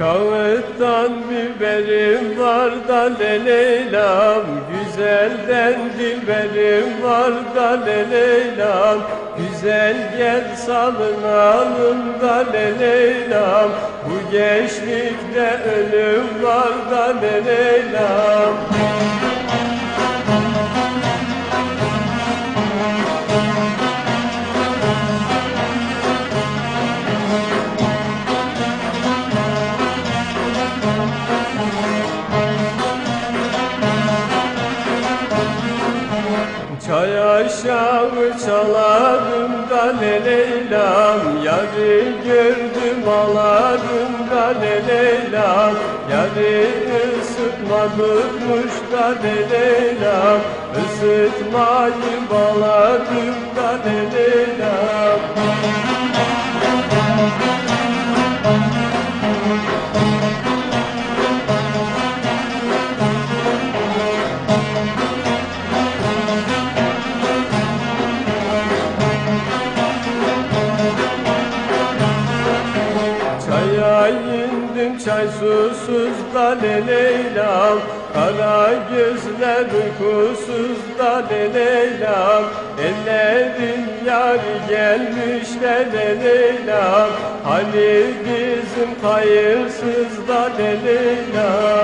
Kağıttan biberim var da leleylam. Güzelden dilberim var da leleylam. Güzel gel salınalım da leleylam. Bu gençlikte ölüm var da leleylam. Çay aşağı çalarım da Leylam. Yarı gördüm alarım da Leylam. Yarı ısıtmadıkmış da Leylam. Isıtmayı balarım da Leylam Çaya indim çay susuz da Leylam Kara gözler uykusuz da Leylam Ellerin yari gelmişler Leylam Hani bizim hayırsız da Leylam